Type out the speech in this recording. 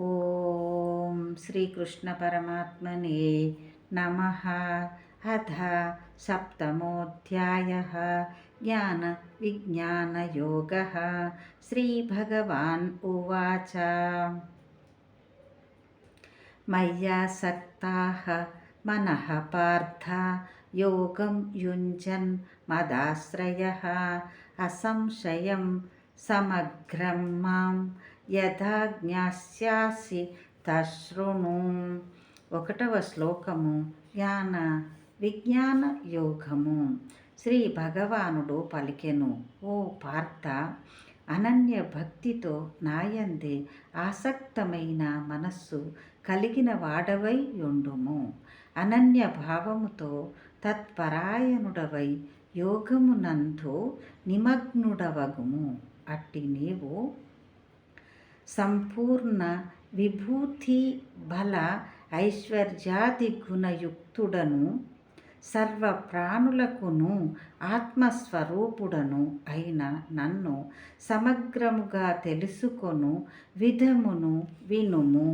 ॐ श्रीकृष्णपरमात्मने नमः। अथ सप्तमोऽध्यायः। ज्ञानविज्ञानयोगः। श्रीभगवान् उवाच। मय्यासक्ताः मनः पार्थ। योगं युञ्जन् मदाश्रयः। असंशयं समग्रं माँ యథా జ్ఞాస్యాసి తశృణు ఒకటవ శ్లోకము జ్ఞాన విజ్ఞాన యోగము. శ్రీ భగవానుడు పలికెను ఓ పార్థ అనన్య భక్తితో నాయందే ఆసక్తమైన మనస్సు కలిగిన వాడవై ఉండుము అనన్య భావముతో తత్పరాయణుడవై యోగమునందు నిమగ్నుడవగుము. అట్టి నీవు సంపూర్ణ విభూతి బల ఐశ్వర్యాది గుణయుక్తుడను సర్వ ప్రాణులకును ఆత్మస్వరూపుడను అయిన నన్ను సమగ్రముగా తెలుసుకొను విధమును వినుము.